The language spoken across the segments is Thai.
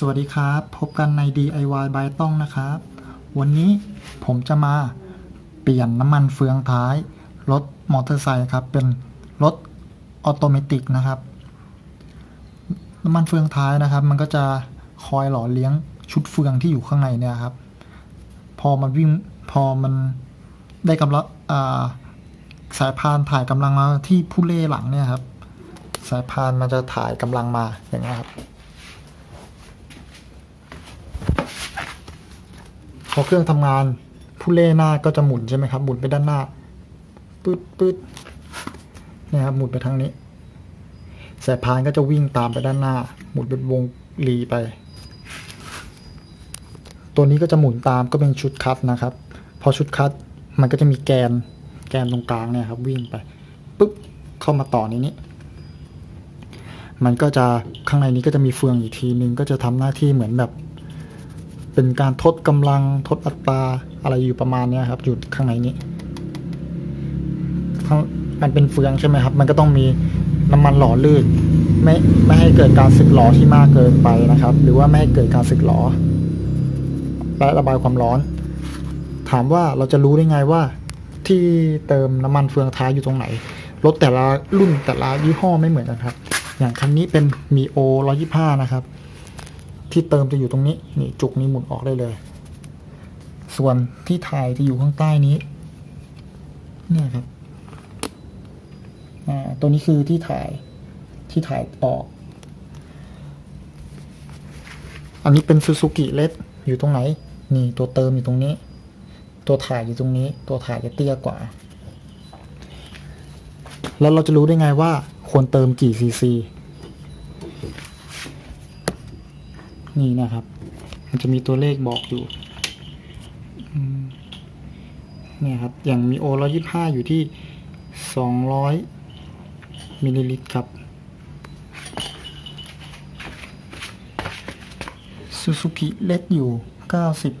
สวัสดีครับ พบกันใน DIY บายต้องนะครับ วันนี้ผมจะมาเปลี่ยนน้ำมันเฟืองท้าย รถมอเตอร์ไซค์ครับ เป็นรถออโตเมติกนะครับ น้ำมันเฟืองท้ายนะครับ มันก็จะคอยหล่อเลี้ยงชุดเฟืองที่อยู่ข้างในเนี่ยครับ พอมันวิ่งพอมันได้กำลังสายพานถ่ายกำลังมาที่ผู้เล่หลังเนี่ยครับ สายพานมันจะถ่ายกำลังมาอย่างนี้ยครับ พอเครื่องทำงานผู้เล่หน้าก็จะหมุนใช่ไหมครับ หมุนไปด้านหน้าปื๊ดปื๊ดนี่ยครับหมุนไปทางนี้ สายพานก็จะวิ่งตามไปด้านหน้า หมุนเป็นวงรีไป ตัวนี้ก็จะหมุนตามก็เป็นชุดคัดนะครับ พอชุดคัดมันก็จะมีแกนแกนตรงกลางเนี่ยครับ วิ่งไปปุ๊บเข้ามาต่อในนี้ มันก็จะข้างในนี้ก็จะมีเฟืองอีกทีนึงก็จะทำหน้าที่เหมือนแบบ เป็นการทดกำลังทดอัตราอะไรอยู่ประมาณนี้ครับ อยู่ข้างในนี้มันเป็นเฟืองใช่ไหมครับ มันก็ต้องมีน้ำมันหล่อลื่น ไม่ไม่ให้เกิดการสึกหลอที่มากเกินไปนะครับ หรือว่าไม่ให้เกิดการสึกหลอและระบายความร้อน ถามว่าเราจะรู้ได้ไงว่า ที่เติมน้ำมันเฟืองท้ายอยู่ตรงไหนรถแต่ละรุ่นแต่ละยี่ห้อไม่เหมือนกันครับ อย่างคันนี้เป็นมีโอร้อยี่ห้านะครับ ที่เติมจะอยู่ตรงนี้นี่จุกนี้หมุนออกได้เลย ส่วนที่ถ่ายจะอยู่ข้างใต้นี้เนี่ยครับอ่าตัวนี้คือที่ถ่ายที่ถ่ายออก อันนี้เป็นซูซูกิเลสอยู่ตรงไหน นี่ตัวเติมอยู่ตรงนี้ ตัวถ่ายอยู่ตรงนี้ ตัวถ่ายจะเตี้ยกว่า แล้วเราจะรู้ได้ไงว่าควรเติมกี่ซีซี นี่นะครับ มันจะมีตัวเลขบอกอยู่เนี่ยครับ อย่างมีโอร้อยี่ห้าอยู่ที่สองร้อยมิลลิลิตรครับซูซูกิเล็กอยู่เก้าสิบ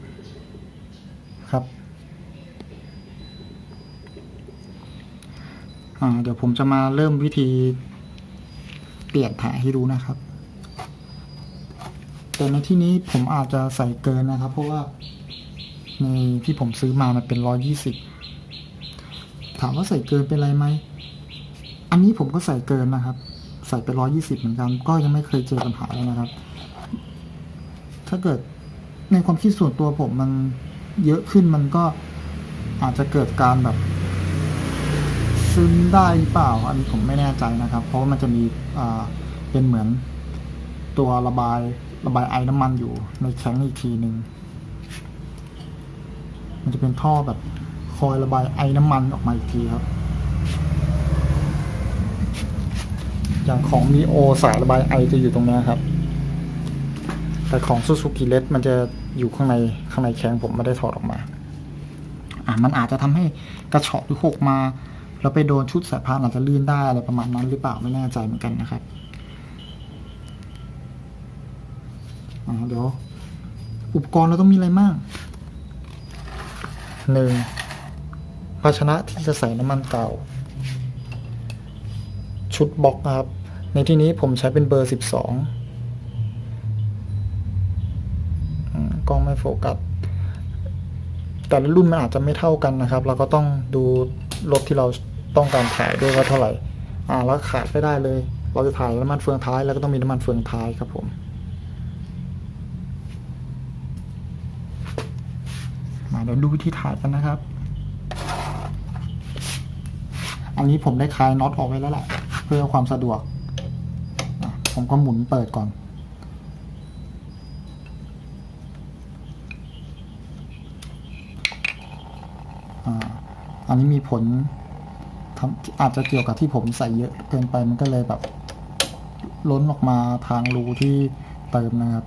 ครับเดี๋ยวผมจะมาเริ่มวิธีเปลี่ยนถ่ายให้ดูนะครับ แต่ในที่นี้ผมอาจจะใส่เกินนะครับ เพราะว่าในที่ผมซื้อมามันเป็นร้อยี่สิบถามว่าใส่เกินเป็นไรไหม อันนี้ผมก็ใส่เกินนะครับ ใส่ไปร้อยี่สิบเหมือนกัน ก็ยังไม่เคยเจอปัญหาเลยนะครับ ถ้าเกิดในความคิดส่วนตัวผมมันเยอะขึ้นมันก็อาจจะเกิดการแบบซึมได้หรือเปล่า อันนี้ผมไม่แน่ใจนะครับ เพราะว่ามันจะมีเป็นเหมือนตัวระบาย ระบายไอ้น้ำมันอยู่ในแข้งอีกทีหนึ่งมันจะเป็นท่อแบบคอยระบายไอ้น้ำมันออกมาอีกทีครับ อย่างของมีโอสายระบายไอจะอยู่ตรงนี้ครับ แต่ของซูซูกิเลสมันจะอยู่ข้างในข้างในแข้งผมไม่ได้ถอดออกมา อ่ามันอาจจะทำให้กระเฉาะหรือหกมา แล้วไปโดนชุดสายพานอาจจะลื่นได้อะไรประมาณนั้นหรือเปล่าไม่แน่ใจเหมือนกันนะครับ อ่า เดี๋ยว อุปกรณ์เราต้องมีอะไรบ้างหนึ่งภาชนะที่จะใส่น้ำมันเก่า ชุดบล็อกครับ ในที่นี้ผมใช้เป็นเบอร์สิบสองกล้องไม่โฟกัสแต่ละรุ่นมันอาจจะไม่เท่ากันนะครับ เราก็ต้องดูรถที่เราต้องการถ่ายด้วยว่าเท่าไหร่ อ่าแล้วขาดไม่ได้เลย เราจะถ่ายน้ำมันเฟืองท้าย แล้วก็ต้องมีน้ำมันเฟืองท้ายครับผม มาเดี๋ยวดูวิธีถ่ายกันนะครับ อันนี้ผมได้คลายน็อตออกไว้แล้วแหละ เพื่อความสะดวก ผมก็หมุนเปิดก่อนอันนี้มีผลทำอาจจะเกี่ยวกับที่ผมใส่เยอะเกินไปมันก็เลยแบบ ล้นออกมาทางรูที่เติมนะครับ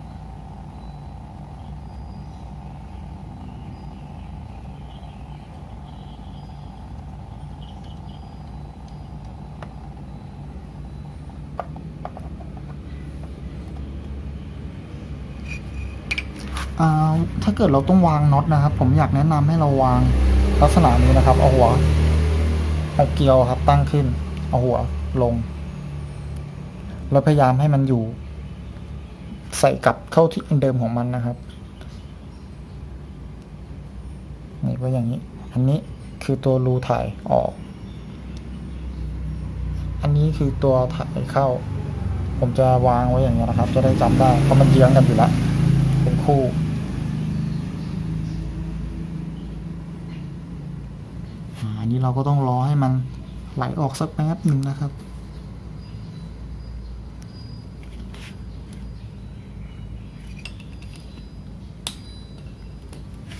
ถ้าเกิดเราต้องวางน็อตนะครับ ผมอยากแนะนำให้เราวางลักษณะนี้นะครับ เอาหัวเอาเกลียวครับตั้งขึ้น เอาหัวลง แล้วพยายามให้มันอยู่ ใส่กลับเข้าที่เดิมของมันนะครับนี่ก็อย่างนี้ อันนี้คือตัวรูถ่ายออก อันนี้คือตัวถ่ายเข้า ผมจะวางไว้อย่างนี้ยนะครับ จะได้จำได้เพราะมันเยื้องกันอยู่แล้วเป็นคู่ อ่าอั นี้เราก็ต้องรอให้มันไหลออกสักแป๊บหนึ่งนะครับ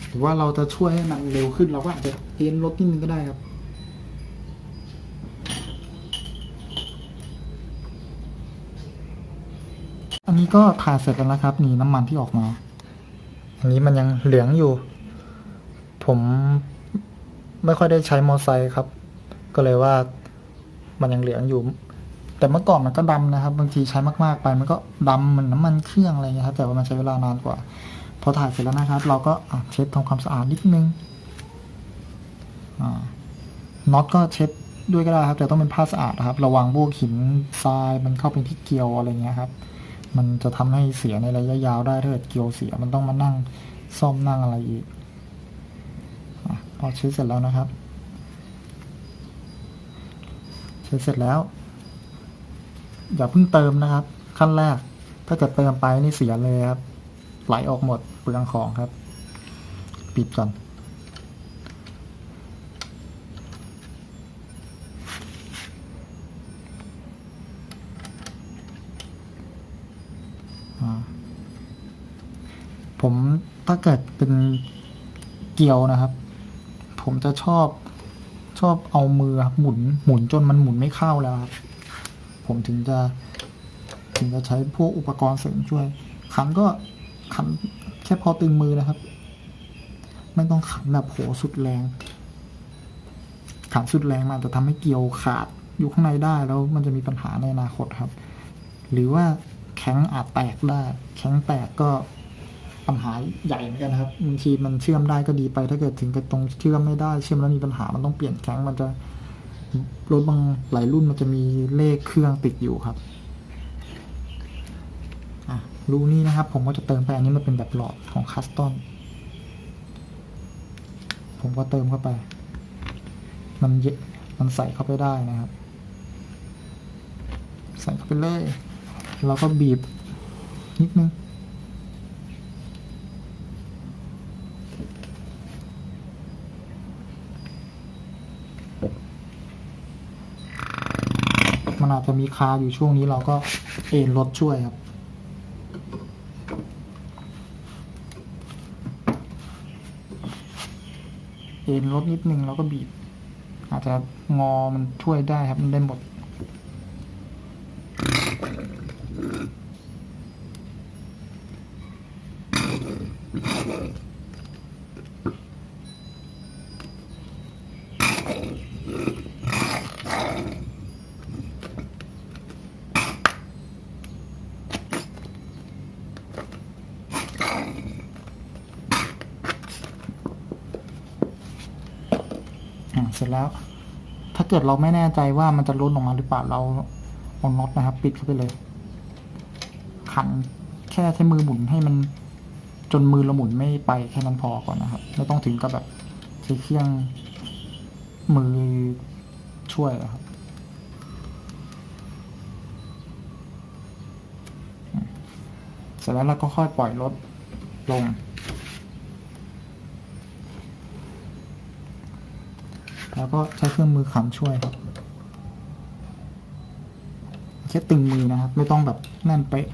หรือว่าเราจะช่วยให้มันเร็วขึ้นเราก็อาจจะเอ็นรถนิดนึงก็ได้ครับ อันนี้ก็ถ่ายเสร็จแล้วนะครับ นี่น้ำมันที่ออกมา อันนี้มันยังเหลืองอยู่ ผม ไม่ค่อยได้ใช้มอไซค์ครับ ก็เลยว่ามันยังเหลืองอยู่ แต่เมื่อก่อนมันก็ดำนะครับ บางทีใช้มากๆไป มันก็ดำเหมือนน้ำมันเครื่องอะไรเงี้ยครับ แต่ว่ามันใช้เวลานานกว่า พอถ่ายเสร็จแล้วนะครับ เราก็เช็ดทำความสะอาดนิดนึงน็อตก็เช็ดด้วยก็ได้ครับ แต่ต้องเป็นผ้าสะอาดครับ ระวังพวกหินทรายมันเข้าไปที่เกลียวอะไรเงี้ยครับ มันจะทำให้เสียในระยะยาวได้ถ้าเกิดเกลียวเสียมันต้องมานั่งซ่อมนั่งอะไรอีก พอเช็ดเสร็จแล้วนะครับเช็ดเสร็จแล้ว อย่าเพิ่งเติมนะครับ ขั้นแรก ถ้าเกิดเติมไปนี่เสียเลยครับ ไหลออกหมดเปลืองของครับ ปิดก่อนผมถ้าเกิดเป็นเกียวนะครับ ผมจะชอบชอบเอามือครับหมุนหมุนจนมันหมุนไม่เข้าแล้วครับผมถึงจะถึงจะใช้พวกอุปกรณ์เสริมช่วยขันก็ขันแค่พอตึงมือนะครับ ไม่ต้องขันแบบโหสุดแรง ขันสุดแรงมันอาจจะทำให้เกลียวขาดอยู่ข้างในได้แล้วมันจะมีปัญหาในอนาคตครับ หรือว่าแข็งอาจแตกได้ แข็งแตกก็ ปัญหาใหญ่เหมือนกันนะครับบางทีมันเชื่อมได้ก็ดีไป ถ้าเกิดถึงกับตรงเชื่อมไม่ได้ เชื่อมแล้วมีปัญหามันต้องเปลี่ยนแข็งมันจะรถบางหลายรุ่นมันจะมีเลขเครื่องติดอยู่ครับรูนี้นะครับ ผมก็จะเติมไปอันนี้มันเป็นแบบหลอดของคัสตอมผมก็เติมเข้าไป มันเยมันใส่เข้าไปได้นะครับ ใส่เข้าไปเลยแล้วก็บีบนิดนึง มันอาจจะมีคาอยู่ช่วงนี้เราก็เอ็นรถช่วยครับ เอ็นรถนิดนึงแล้วก็บีบ อาจจะงอมันช่วยได้ครับมันได้หมด เสร็จแล้ว ถ้าเกิดเราไม่แน่ใจว่ามันจะล้นออกมาหรือเปล่าเราเอาน็อตนะครับ ปิดเข้าไปเลย ขันแค่ใช้มือหมุนให้มันจนมือเราหมุนไม่ไปแค่นั้นพอก่อนนะครับไม่ต้องถึงกับแบบใช้เครื่องมือช่วยอะครับเสร็จแล้วเราก็ค่อยปล่อยรถลง แล้วก็ใช้เครื่องมือขันช่วยครับแค่ตึงมือนะครับ ไม่ต้องแบบแน่นเป๊ะ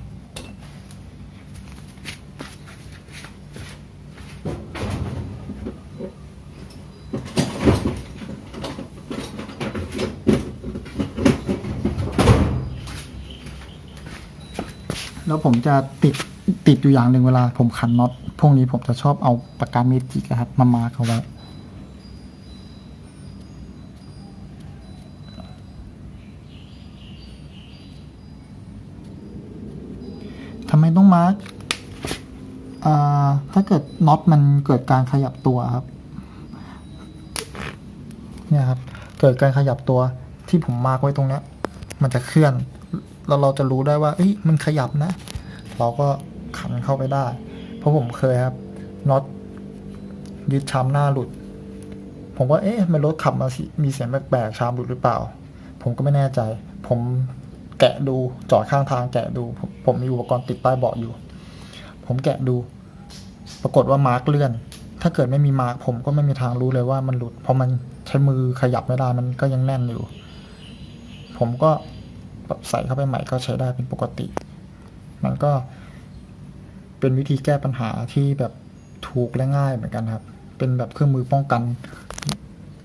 แล้วผมจะติดติดอยู่อย่างหนึ่งเวลาผมขันน็อตพวกนี้ผมจะชอบเอาปากกาเมจิกครับ มามาร์กเอาไว้ ถ้าเกิดน็อตมันเกิดการขยับตัวครับเนี่ยครับ เกิดการขยับตัวที่ผมมาร์กไว้ตรงเนี้ยมันจะเคลื่อนแล้วเราจะรู้ได้ว่าเอ้ยมันขยับนะ เราก็ขันเข้าไปได้ เพราะผมเคยครับน็อตยึดชามหน้าหลุด ผมก็เอ๊ะทำไมรถขับมาสิมีเสียงแปลกๆชามหลุดหรือเปล่า ผมก็ไม่แน่ใจ ผมแกะดูจอดข้างทางแกะดู ผมผมมีอุปกรณ์ติดใต้เบาะอยู่ ผมแกะดู ปรากฏว่ามาร์กเลื่อน ถ้าเกิดไม่มีมาร์กผมก็ไม่มีทางรู้เลยว่ามันหลุด เพราะมันใช้มือขยับไม่ได้มันก็ยังแน่นอยู่ ผมก็ใส่เข้าไปใหม่ก็ใช้ได้เป็นปกติ มันก็เป็นวิธีแก้ปัญหาที่แบบถูกและง่ายเหมือนกันครับ เป็นแบบเครื่องมือป้องกัน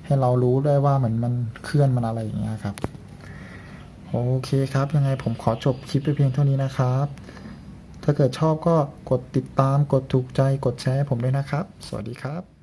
ให้เรารู้ได้ว่าเหมือนมันเคลื่อนมันอะไรอย่างเงี้ยครับ โอเคครับ ยังไงผมขอจบคลิปไปเพียงเท่านี้นะครับ ถ้าเกิดชอบก็กดติดตามกดถูกใจกดแชร์ผมด้วยนะครับ สวัสดีครับ